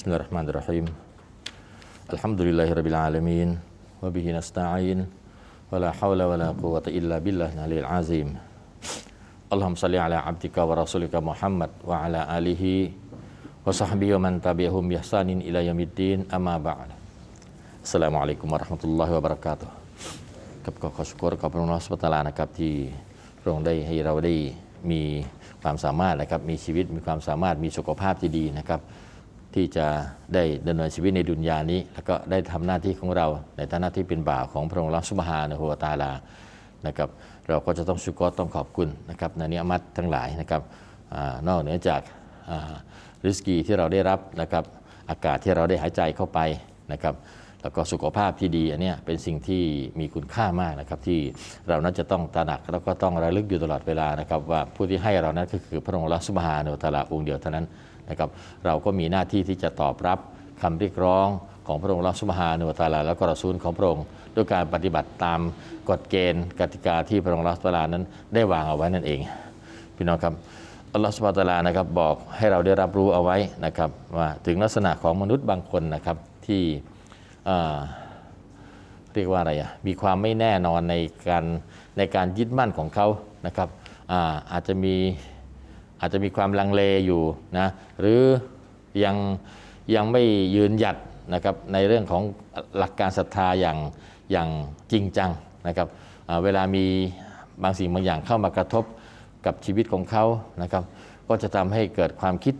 Bismillahirrahmanirrahim. Alhamdulillahirabbil alamin wa bihi nasta'in wala haula wala quwwata illa billahil aliyil azim. Allahumma shalli ala abdika wa rasulika Muhammad wa ala alihi wa sahbihi wa man tabi'ahum bi ihsanin ila yaumiddin amma ba'd. Assalamualaikum warahmatullahi wabarakatuh. กับก็ขอชกรขอบพระองค์สุบตาลานะครับที่พระองค์ได้ให้เราได้มีความสามารถนะครับมีชีวิตมีความสามารถมีสุขภาพที่ดีนะครับ ที่จะได้ดำเนินชีวิตในดุนยานี้ แล้วก็ได้ทำหน้าที่ของเราในฐานะที่เป็นบ่าวของพระองค์ลอสุบฮานะฮูวตาลานะครับเราก็จะต้องชุกรต้องขอบคุณนะครับในนิยมัตทั้งหลายนะครับอนอกเหนือจากริสกีที่เราได้รับนะครับอากาศที่เราได้หายใจเข้าไปนะครับแล้วก็สุขภาพที่ดีอันนี้เป็นสิ่งที่มีคุณค่ามากนะครับ ที่เรานั้นจะต้องตระหนักแล้วก็ต้องระลึกอยู่ตลอดเวลานะครับ ว่าผู้ที่ให้เรานั้นก็คือพระองค์ลอสุบฮานะฮูวตาลาองค์เดียวเท่านั้น นะครับ เราก็มีหน้าที่ที่จะตอบรับคำเรียกร้องของพระองค์ลอสุบฮานะฮูวะตาลาแล้วก็รอซูลของพระองค์ด้วยการปฏิบัติตามกฎเกณฑ์กติกาที่พระองค์ลอสุบฮานะนั้นได้วางเอาไว้นั่นเอง พี่น้องครับอัลลอฮฺสุบฮานะตาลานะครับบอกให้เราได้รับรู้เอาไว้นะครับว่าถึงลักษณะของมนุษย์บางคนนะครับที่เรียกว่าอะไรอะมีความไม่แน่นอนในการในการยึดมั่นของเขานะครับอาอาจจะมี อาจจะมีความลังเลอยู่นะหรือยังยังไม่ยืนหยัดนะครับในเรื่องของหลักการศรัทธาอย่างอย่างจริงจังนะครับเวลามีบางสิ่งบางอย่างเข้ามากระทบกับชีวิตของเขานะครับ ก็จะทำให้เกิดความคิด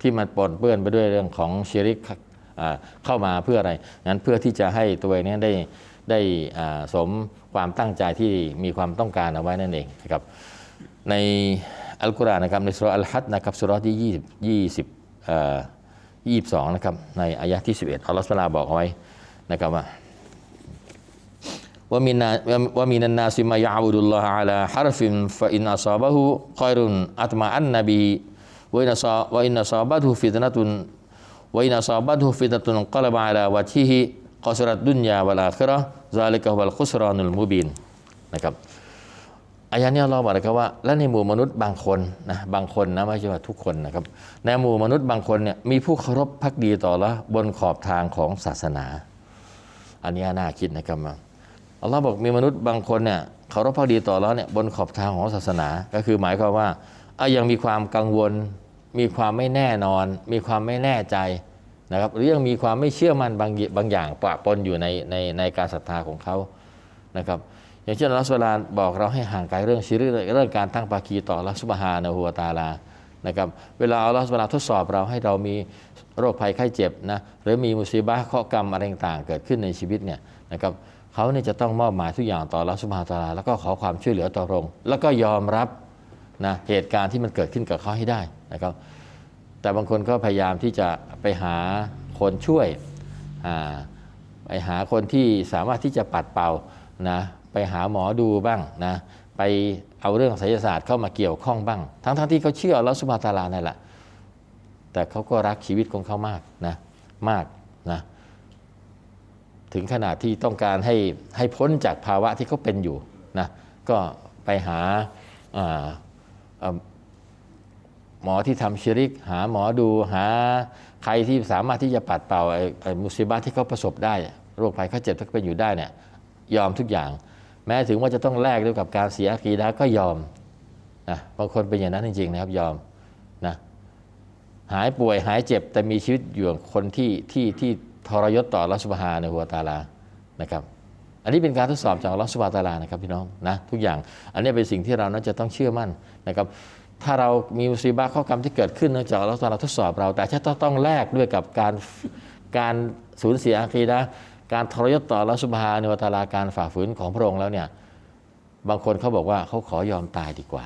ที่มันปนเปื้อนไปด้วยเรื่องของชิริกเข้ามาเพื่ออะไรงั้นเพื่อที่จะให้ตัวเองนี้ได้ได้สมความตั้งใจที่มีความต้องการเอาไว้นั่นเองนะครับ ในอัลกุรอานนะครับในสุรอัลฮัดนะครับสุรที่20 20เอ่อ22นะครับในอายะที่ 11อัลลอฮฺสุลาบอกเอาไว้นะครับว่าว่ามีนาว่ามีนันนาซิมายาบุดุลลอฮฺอาลาฮารฟิมฟะอินอัซาบะฮุคอยรุนอัตมาอันนบีวะอินอัซาวะอินอัซาบะฮุฟิตนะตุนวะอินอัซาบะฮุฟิตนะตุนกลบะอาลาวะที่ฮิกอสรัดดุนยาวะลาครอซาลิกะวัลคุสรานุลมุบินนะครับ อายะนี้เราบอกนะครับว่า และในหมู่มนุษย์บางคนนะบางคนนะไม่ใช่ว่าทุกคนนะครับ ในหมู่มนุษย์บางคนเนี่ยมีผู้เคารพพักดีต่อละบนขอบทางของศาสนา อันนี้น่าคิดนะครับว่าอัลลอฮ์บอกมีมนุษย์บางคนเนี่ยเคารพพักดีต่อแล้วเนี่ยบนขอบทางของศาสนา ก็คือหมายความว่าอะยังมีความกังวล มีความไม่แน่นอน มีความไม่แน่ใจนะครับหรือยังมีความไม่เชื่อมั่นบางบางอย่างปะปนอยู่ในในในการศรัทธาของเขานะครับ อย่างเช่นอัลอสุบฮานะฮูวลาบอกเราให้ห่างไกลเรื่องชิริกเรื่องการตั้งปากีต่ออัลลอฮฺสุบฮานะฮูวตาลานะครับเวลาอัลลอฮฺสุบฮานะฮูวลาทดสอบเราให้เรามีโรคภัยไข้เจ็บนะหรือมีมุสีบะเคราะกรรมอะไรต่างเกิดขึ้นในชีวิตเนี่ยนะครับเขาเนี่ยจะต้องมอบหมายทุกอย่างต่อรัสุภาตาลา แล้วก็ขอความช่วยเหลือต่อพระองค์แล้วก็ยอมรับนะเหตุการณ์ที่มันเกิดขึ้นกับเขาให้ได้นะครับ แต่บางคนก็พยายามที่จะไปหาคนช่วยไปหาคนที่สามารถที่จะปัดเป่านะ ไปหาหมอดูบ้างนะไปเอาเรื่องไสยศาสตร์เข้ามาเกี่ยวข้องบ้าง ทั้งๆที่เขาเชื่อรัสุภาตาลานั่นแหละแต่เขาก็รักชีวิตของเขามากนะมากนะถึงขนาดที่ต้องการให้ให้พ้นจากภาวะที่เขาเป็นอยู่นะก็ไปหาาหมอที่ทำชิริก หาหมอดูหาใครที่สามารถที่จะปัดเป่าไอ้มุสิบะห์ที่เขาประสบได้ โรคภัยไข้เจ็บเขาเป็นอยู่ได้เนี่ยยอมทุกอย่าง แม้ถึงว่าจะต้องแลกด้วยกับการเสียอาคีดะห์ก็ยอมนะบางคนเป็นอย่างนั้นจริง ๆ นะครับยอมนะหายป่วยหายเจ็บแต่มีชีวิตอยู่คนที่ที่ที่ทรยศต่อรัสุบฮาในหัวตาลานะครับ อันนี้เป็นการทดสอบจากรัสุบฮาตาลานะครับพี่น้องนะทุกอย่างอันนี้เป็นสิ่งที่เรานั้นจะต้องเชื่อมั่นนะครับถ้าเรามีมุสีบะห์ข้อกรรมที่เกิดขึ้นเนื่องจากรัสุบฮาตาลาทดสอบเรา แต่ถ้าต้องแลกด้วยกับการการสูญเสียอาคีดะ การทรยศต่อรัสุบฮานหัวตาลาการฝ่าฝืนของพระองค์แล้วเนี่ยบางคนเขาบอกว่าเขาขอยอมตายดีกว่า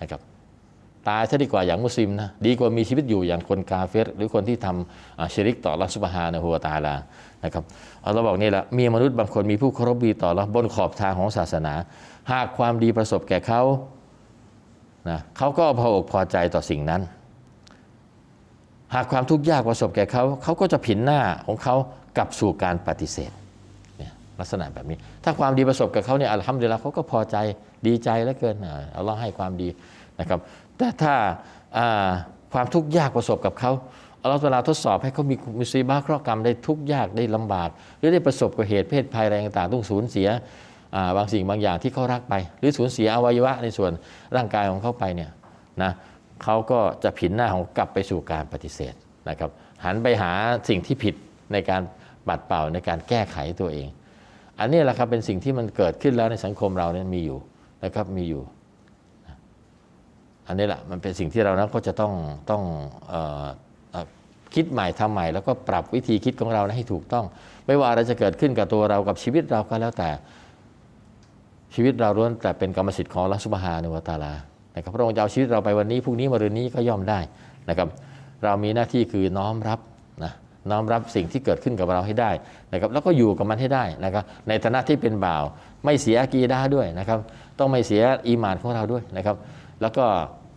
นะครับตายซะดีกว่าอย่างมุสลิมนะดีกว่ามีชีวิตอยู่อย่างคนกาเฟรหรือคนที่ทำชริกต่อรัสุบฮานะฮูวตาลานะครับอัลลอฮ์บอกนี่แหละมีมนุษย์บางคนมีผู้เคารพดีต่อเราบนขอบทางของศาสนา หากความดีประสบแก่เขานะเขาก็พออกพอใจต่อสิ่งนั้น หากความทุกข์ยากประสบแก่เขาเขาก็จะผินหน้าของเขากลับสู่การปฏิเสธเนี่ยลักษณะแบบนี้ ถ้าความดีประสบกับเขาเนี่ยอัลฮัมดุลิลละเขาก็พอใจดีใจเหลือเกินเอาลลอให้ความดีนะครับ แต่ถ้าความทุกข์ยากประสบกับเขาอัลลอฮฺตะอาลาทดสอบให้เขามีมุสีบ้าเคราะห์กรรมได้ทุกข์ยากได้ลำบาก หรือได้ประสบกับเหตุเพศภัยอะไรต่างๆต้องสูญเสียบางสิ่งบางอย่างที่เขารักไป หรือสูญเสียอวัยวะในส่วนร่างกายของเขาไปเนี่ยนะ เขาก็จะผินหน้าของกลับไปสู่การปฏิเสธนะครับ หันไปหาสิ่งที่ผิดในการบัดเป่าในการแก้ไขตัวเอง อันนี้แหละครับเป็นสิ่งที่มันเกิดขึ้นแล้วในสังคมเราเนี่ยมีอยู่นะครับมีอยู่ อันนี้แหละมันเป็นสิ่งที่เรานั้นก็จะต้องต้องออคิดใหม่ทำใหม่ แล้วก็ปรับวิธีคิดของเรานะให้ถูกต้อง ไม่ว่าอะไรจะเกิดขึ้นกับตัวเรากับชีวิตเราก็แล้วแต่ชีวิตเราล้วนแต่เป็นกรรมสิทธิ์ของอัลลอฮฺสุบฮานุวตาลา นะครับพระองค์จะเอาชีวิตเราไปวันนี้พรุ่งนี้มรืนนี้ก็ย่อมได้นะครับเรามีหน้าที่คือน้อมรับนะน้อมรับสิ่งที่เกิดขึ้นกับเราให้ได้นะครับแล้วก็อยู่กับมันให้ได้นะครับในฐานะที่เป็นบ่าว ไม่เสียกีดาด้วยนะครับต้องไม่เสียอีมานของเราด้วยนะครับแล้วก็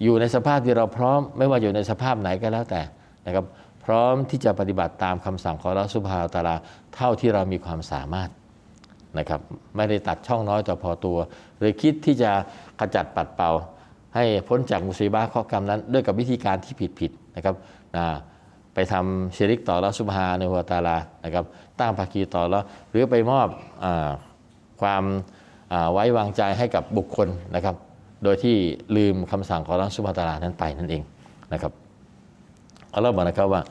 อยู่ในสภาพที่เราพร้อมไม่ว่าอยู่ในสภาพไหนก็แล้วแต่นะครับพร้อมที่จะปฏิบัติตามคำสั่งของอัลลอฮฺสุบฮาตาลาเท่าที่เรามีความสามารถนะครับไม่ได้ตัดช่องน้อยต่อพอตัว หรือคิดที่จะขจัดปัดเป่า ให้พ้นจากมุสีบาข้อกรรมนั้น ด้วยกับวิธีการที่ผิดๆนะครับนะไปทำชิริกต่อละสุบฮาในหัวตาลานะครับ ตั้งภาคีต่อละหรือไปมอบอความไว้วางใจให้กับบุคคลนะครับ โดยที่ลืมคำสั่งของละสุบฮาตาลานั้นไปนั่นเองนะครับเอัลลอฮ์บอกนะครับว่า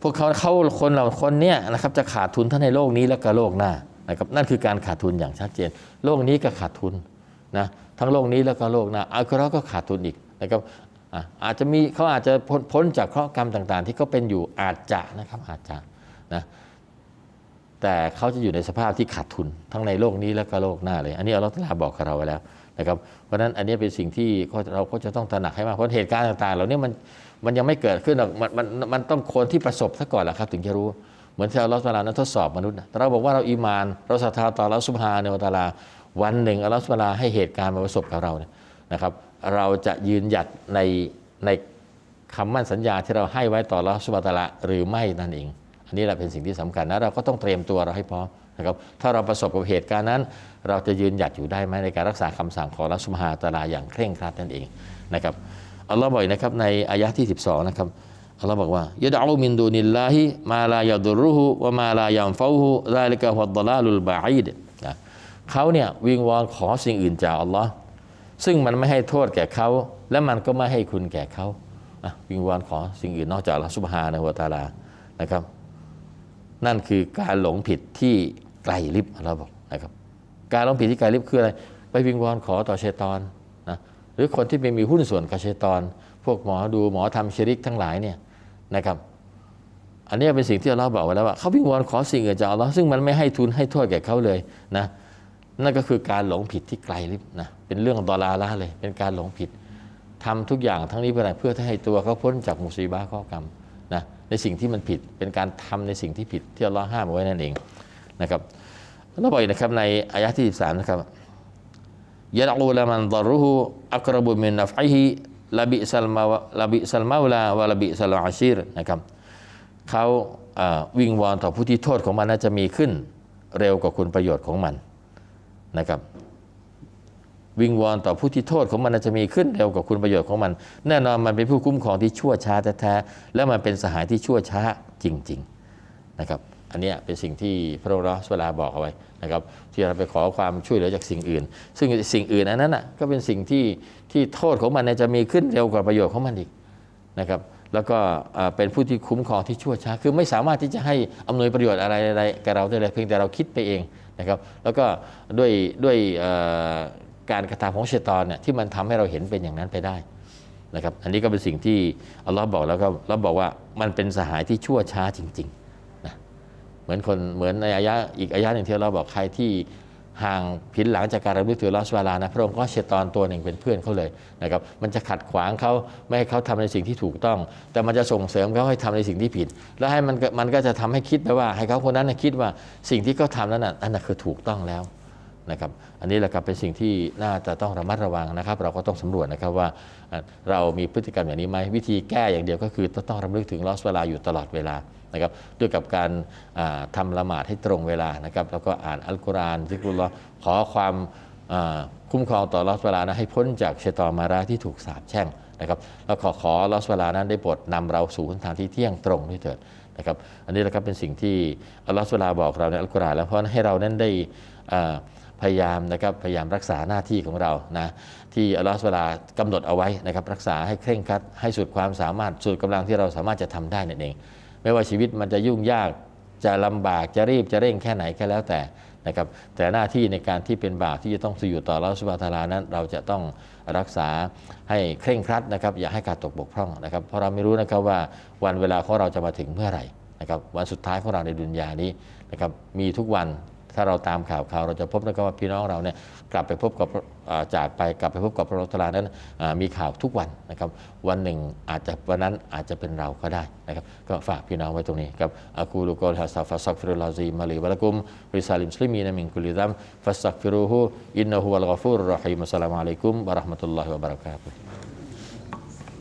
พวกเขาเขาคนเราคนเนี้ยนะครับจะขาดทุนทั้งในโลกนี้และก็โลกหน้านะครับนั่นคือการขาดทุนอย่างชัดเจน โลกนี้ก็ขาดทุน นะทั้งโลกนี้แล้วก็โลกหน้าอัลกุรอฮ์ก็ขาดทุนอีกนะครับอาจจะมีเขาอาจจะพ้นจากเคราะห์กรรมต่าง ๆ ที่เขาเป็นอยู่อาจจะนะครับอาจจะนะแต่เขาจะอยู่ในสภาพที่ขาดทุนทั้งในโลกนี้และก็โลกหน้าเลย อันนี้อัลลอฮฺตะอาลาบอกกับเราไว้แล้วนะครับเพราะฉะนั้นอันนี้เป็นสิ่งที่เราก็จะต้องตระหนักให้มากเพราะเหตุการณ์ต่างๆเหล่านี้มันมันยังไม่เกิดขึ้นหรอกมันมันมันต้องคนที่ประสบซะก่อนแหละครับ ถึงจะรู้เหมือนที่อัลลอฮฺตอาลานั้นทดสอบมนุษย์นะเราบอกว่าเราอีมาน เราศรัทธาต่ออัลลอฮฺซุบฮาเนวตาลา วันหนึ่งอัลลอฮฺซุบานะฮูวะตะอาลาให้เหตุการณ์มาประสบกับเราเนี่ยนะครับ เราจะยืนหยัดในในคำมั่นสัญญาที่เราให้ไว้ต่ออัลลอฮฺซุบานะฮูวะตาลาหรือไม่นั่นเอง อันนี้แหละเป็นสิ่งที่สำคัญนะเราก็ต้องเตรียมตัวเราให้พร้อมนะครับถ้าเราประสบกับเหตุการณ์นั้น เราจะยืนหยัดอยู่ได้ไหมในการรักษาคำสั่งของอัลลอฮฺซุบฮานะตะอาลาอย่างเคร่งครัดนั่นเองนะครับอัลลอฮ์บอกนะครับในอายะห์ที่ 12 นะครับอัลลอฮ์บอกว่ายะดะอูมินดูนิลลาฮิมาลายะดุรุฮุวะมาลายัมฟาฮูซาลิกะฮุวะดลาลุลบะอีด เขาเนี่ยวิงวอนขอสิ่งอื่นจากอัลลอฮ์ซึ่งมันไม่ให้โทษแก่เขา และมันก็ไม่ให้คุณแก่เขาอะวิงวอนขอสิ่งอื่นนอกจากลลอฮ์ซุบฮานะฮูวตาลานะครับ นั่นคือการหลงผิดที่ไกลลิบอัลลอฮ์บอกนะครับ การหลงผิดที่ไกลลิบคืออะไร ไปวิงวอนขอต่อเชตอนนะหรือคนที่ไปมีหุ้นส่วนกับเชตอน พวกหมอดูหมอทำชริกทั้งหลายเนี่ยนะครับ อันนี้เป็นสิ่งที่อัลลอฮ์บอกไว้แล้วว่าเขาวิงวอนขอสิ่งอื่นจากอัลลอฮ์ซึ่งมันไม่ให้ทุนให้โทษแก่เขาเลยนะ นั่นก็คือการหลงผิดที่ไกลลิบนะเป็นเรื่องดอลาละเลย เป็นการหลงผิดทำทุกอย่างทั้งนี้เพื่ออะไรเพื่อให้ตัวเขาพ้นจากมุสีบาข้อกรรมนะในสิ่งที่มันผิดเป็นการทำในสิ่งที่ผิดที่อัลลอฮ์ห้ามไว้นั่นเองนะครับเราบอกอีกนะครับในอายะที่13นะครับยะดูละมันดารุฮุอักรบุมินนัฟอิฮิละบิซัลมาละบิซัลมาอุลาวะละบิซัลอาชีรนะครับเขาวิงวอนต่อผู้ที่โทษของมันน่าจะมีขึ้นเร็วกว่าคุณประโยชน์ของมัน นะครับวิงวอนต่อผู้ที่โทษของมันจะมีขึ้นเร็วกว่าคุณประโยชน์ของมัน แน่นอนมันเป็นผู้คุ้มครองที่ชั่วช้าแท้ๆและมันเป็นสหายที่ชั่วช้าจริงๆนะครับอันนี้เป็นสิ่งที่พระองค์รัสเวลาบอกเอาไว้นะครับที่เราไปขอความช่วยเหลือจากสิ่งอื่น ซึ่งสิ่งอื่นอันนั้นน่ะก็เป็นสิ่งที่ที่โทษของมันจะมีขึ้นเร็วกว่าประโยชน์ของมันอีกนะครับแล้วก็เป็นผู้ที่คุ้มครองที่ชั่วช้า คือไม่สามารถที่จะให้อำนวยประโยชน์อะไรอะไรกับเราได้เลยเพียงแต่เราคิดไปเอง นะครับแล้วก็ด้วยด้วยการกระทำของเชตอนเนี่ยที่มันทำให้เราเห็นเป็นอย่างนั้นไปได้นะครับอันนี้ก็เป็นสิ่งที่อัลลอฮ์บอกแล้วก็เราบอกว่ามันเป็นสหายที่ชั่วช้าจริงๆนะเหมือนคนเหมือนในอายะอีกอายะหนึ่งที่เราบอกใครที่ ห่างผินหลังจากการระลึกถือลอสวาลานะพระองค์ก็เชตอนตัวหนึ่งเป็นเพื่อนเขาเลยนะครับมันจะขัดขวางเขาไม่ให้เขาทำในสิ่งที่ถูกต้อง แต่มันจะส่งเสริมเขาให้ทำในสิ่งที่ผิด แล้วให้มันมันก็จะทำให้คิดไปว่า ให้เขาคนนั้นคิดว่าสิ่งที่เขาทำนั้นน่ะอันนั้นคือถูกต้องแล้ว นะครับอันนี้แหละครับเป็นสิ่งที่น่าจะต้องระมัดระวังนะครับ เราก็ต้องสำรวจนะครับว่าเรามีพฤติกรรมอย่างนี้ไหมวิธีแก้อย่างเดียวก็คือต้องรำลึกถึงลอสเวลาอยู่ตลอดเวลานะครับด้วยกับการอ่าทำละหมาดให้ตรงเวลานะครับแล้วก็อ่านอัลกุรอานซิกรุลลอขอความคุ้มครองต่อลอสเวลานะให้พ้นจากเชตอมาราที่ถูกสาปแช่งนะครับแล้วขอขอลอสเวลานั้นได้โปรดนำเราสู่หนทางที่เที่ยงตรงด้วยเถิดนะครับอันนี้แหละครับเป็นสิ่งที่อลอฮฺสุลาบอกเราในอัลกุรอานแล้วเพราะให้เรานั้นได้อ่า พยายามนะครับพยายามรักษาหน้าที่ของเรานะที่อัลลอฮฺสุลากำหนดเอาไว้นะครับรักษาให้เคร่งครัดให้สุดความสามารถสุดกำลังที่เราสามารถจะทำได้นั่นเอง ไม่ว่าชีวิตมันจะยุ่งยากจะลำบากจะรีบจะเร่งแค่ไหนก็แล้วแต่นะครับแต่หน้าที่ในการที่เป็นบาปที่จะต้องสู่ต่อลอสุบาตาลานั้น เราจะต้องรักษาให้เคร่งครัดนะครับอย่าให้การตกบกพร่องนะครับเพราะเราไม่รู้นะครับว่าวันเวลาของเราจะมาถึงเมื่อไหร่นะครับวันสุดท้ายของเราในดุนยานี้นะครับมีทุกวัน ถ้าเราตามข่าวข่าวเราจะพบนะครับว่าพี่น้องเราเนี่ยกลับไปพบกับจากไปกลับไปพบกับพระอัตะอานั้นมีข่าวทุกวันนะครับ วันหนึ่งอาจจะวันนั้นอาจจะเป็นเราก็ได้นะครับก็ฝากพี่น้องไว้ตรงนี้ครับอากูลูกอลฮะซาฟะซักฟิรุลาซีมาลีวะลักุมริซาลิมสลิมีนมินกุลิซัมฟัสซักฟิรุฮูอินนะฮูวัลกฟูรรรหีมัสสลามุอะลัยกุมวะราะห์มะตุลลอฮิวะบะเราะกาตุฮ์